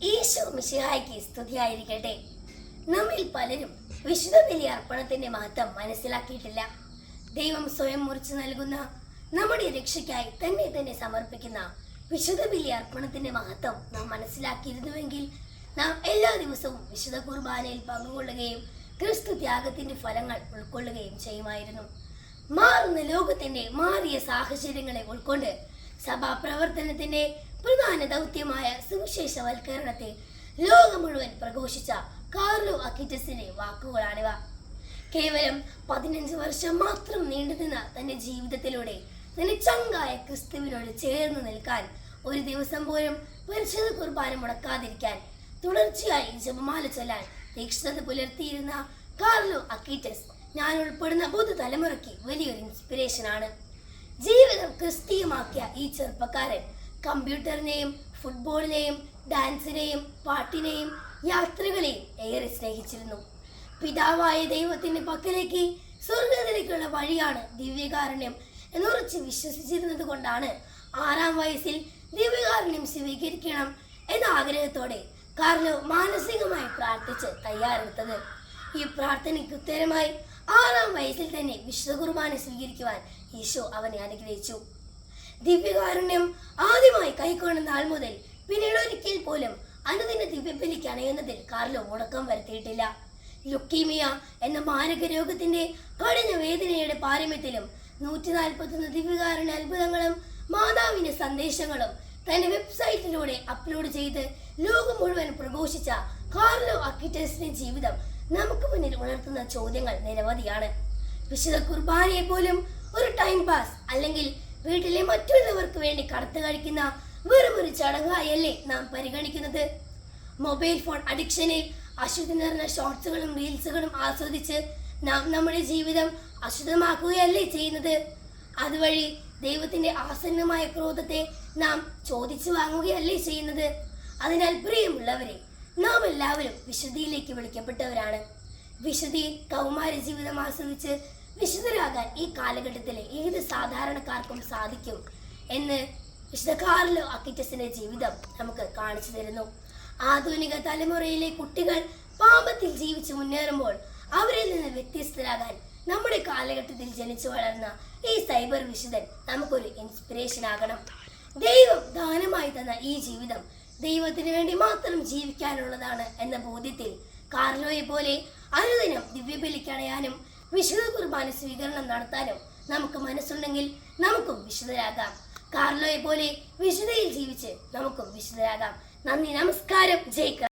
ഈശോ മിശിഹായ്ക്ക് സ്തുതിയായിരിക്കട്ടെ. നമ്മിൽ പലരും വിശുദ്ധ ബലി അർപ്പണത്തിന്റെ മഹത്വം മനസ്സിലാക്കിയിട്ടില്ല. ദൈവം സ്വയം മുറിച്ചു നൽകുന്ന നമ്മുടെ രക്ഷയ്ക്കായി തന്നെ തന്നെ സമർപ്പിക്കുന്ന വിശുദ്ധ ബലി അർപ്പണത്തിന്റെ മഹത്വം നാം മനസ്സിലാക്കിയിരുന്നുവെങ്കിൽ നാം എല്ലാ ദിവസവും വിശുദ്ധ കുർബാനയിൽ പങ്കുകൊള്ളുകയും ക്രിസ്തു ത്യാഗത്തിന്റെ ഫലങ്ങൾ ഉൾക്കൊള്ളുകയും ചെയ്യുമായിരുന്നു. മാറുന്ന ലോകത്തിന്റെ മാറിയ സാഹചര്യങ്ങളെ ഉൾക്കൊണ്ട് സഭാ പ്രവർത്തനത്തിന്റെ പ്രധാന ദൗത്യമായ സുവിശേഷവൽക്കരണത്തെ ലോകം മുഴുവൻ പ്രഘോഷിച്ച കാർലോ അക്കിറ്റസിന്റെ വാക്കുകളാണിവ. കേവലം പതിനഞ്ച് വർഷം മാത്രം നീണ്ടുനിന്ന തന്റെ ജീവിതത്തിലൂടെ തന്റെ ചങ്കായ ക്രിസ്തുവിനോട് ചേർന്ന് നിൽക്കാൻ ഒരു ദിവസം പോലും പരിശുദ്ധ കുർബാന മുടക്കാതിരിക്കാൻ തുടർച്ചയായി ജപമാല ചൊല്ലാൻ തീക്ഷ്ണത പുലർത്തിയിരുന്ന കാർലോ അക്കീറ്റസ് ഞാൻ ഉൾപ്പെടുന്ന പുതുതലമുറയ്ക്ക് വലിയൊരു ഇൻസ്പിറേഷൻ ആണ്. ജീവിതം ക്രിസ്തീയമാക്കിയ ഈ ചെറുപ്പക്കാരൻ കമ്പ്യൂട്ടറിനെയും ഫുട്ബോളിനെയും ഡാൻസിനെയും പാട്ടിനെയും യാത്രകളെയും ഏറെ സ്നേഹിച്ചിരുന്നു. പിതാവായ ദൈവത്തിന്റെ പക്കലേക്ക് സ്വർഗത്തിലേക്കുള്ള വഴിയാണ് ദിവ്യകാരുണ്യം എന്നുറച്ച് വിശ്വസിച്ചിരുന്നത് കൊണ്ടാണ് ആറാം വയസ്സിൽ ദിവ്യകാരുണ്യം സ്വീകരിക്കണം എന്ന ആഗ്രഹത്തോടെ കാർലോ മാനസികമായി പ്രാർത്ഥിച്ച് തയ്യാറെടുത്തത്. ഈ പ്രാർത്ഥനയ്ക്ക് ഉത്തരമായി ആറാം വയസ്സിൽ തന്നെ വിശ്വകുർബാന കുർബാന സ്വീകരിക്കുവാൻ ഈശോ അവനെ അനുഗ്രഹിച്ചു. ദിവ്യകാരുണ്യം ആദ്യമായി കൈക്കൊണ്ട നാൾ മുതൽ പിന്നീട് ഒരിക്കൽ പോലും അനുദിന ദിവ്യബലിക്ക് അണയുന്നതിൽ കാർലോ മുടക്കം വരുത്തിയിട്ടില്ല. ലുക്കീമിയ എന്ന മാരക രോഗത്തിന്റെ കഠിന വേദനയുടെ പാരമ്യത്തിലും നൂറ്റി നാൽപ്പത്തൊന്ന് ദിവ്യകാരുണ്യ അത്ഭുതങ്ങളും മാതാവിന്റെ സന്ദേശങ്ങളും തന്റെ വെബ്സൈറ്റിലൂടെ അപ്ലോഡ് ചെയ്ത് ലോകം മുഴുവൻ പ്രഘോഷിച്ച കാർലോ അക്കിറ്റസിന്റെ ജീവിതം നമുക്ക് മുന്നിൽ ഉണർത്തുന്ന ചോദ്യങ്ങൾ നിരവധിയാണ്. വിശുദ്ധ കുർബാനയെ പോലും ഒരു ടൈം പാസ് അല്ലെങ്കിൽ വീട്ടിലെ മറ്റുള്ളവർക്ക് വേണ്ടി കടത്ത് കഴിക്കുന്ന വെറും ഒരു ചടങ്ങായല്ലേ നാം പരിഗണിക്കുന്നത്? മൊബൈൽ ഫോൺ അഡിക്ഷനിൽ അശുദ്ധി നിറഞ്ഞ ഷോർട്സുകളും റീൽസുകളും ആസ്വദിച്ച് നാം നമ്മുടെ ജീവിതം അശുദ്ധമാക്കുകയല്ലേ ചെയ്യുന്നത്? അതുവഴി ദൈവത്തിന്റെ ആസന്നമായ ക്രോധത്തെ നാം ചോദിച്ചു വാങ്ങുകയല്ലേ ചെയ്യുന്നത്? അതിനാൽ പ്രിയമുള്ളവരെ നാം എല്ലാവരും വിശുദ്ധിയിലേക്ക് വിളിക്കപ്പെട്ടവരാണ്. വിശുദ്ധി കൗമാര ജീവിതം ആസ്വദിച്ച് വിശുദ്ധരാകാൻ ഈ കാലഘട്ടത്തിലെ ഏത് സാധാരണക്കാർക്കും സാധിക്കും എന്ന് വിശുദ്ധ അക്കിറ്റസിന്റെ ജീവിതം നമുക്ക് കാണിച്ചു തരുന്നു. ആധുനിക തലമുറയിലെ കുട്ടികൾ പാപത്തിൽ ജീവിച്ചു മുന്നേറുമ്പോൾ അവരിൽ നിന്ന് വ്യത്യസ്തരാകാൻ നമ്മുടെ കാലഘട്ടത്തിൽ ജനിച്ചു വളർന്ന ഈ സൈബർ വിശുദ്ധൻ നമുക്കൊരു ഇൻസ്പിറേഷൻ ആകണം. ദൈവം ദാനമായി തന്ന ഈ ജീവിതം ദൈവത്തിന് വേണ്ടി മാത്രം ജീവിക്കാനുള്ളതാണ് എന്ന ബോധ്യത്തിൽ കാർലോയെ പോലെ അനുദിനം ദിവ്യബലിക്കണയാനും വിശുദ്ധ കുർബാന സ്വീകരണം നടത്താനും നമുക്ക് മനസ്സുണ്ടെങ്കിൽ നമുക്കും വിശുദ്ധരാകാം കാർലോയെ പോലെ വിശുദ്ധയിൽ ജീവിച്ച് നമുക്കും വിശുദ്ധരാകാം നന്ദി നമസ്കാരം ജയ് ക്രൈസ്റ്റ്.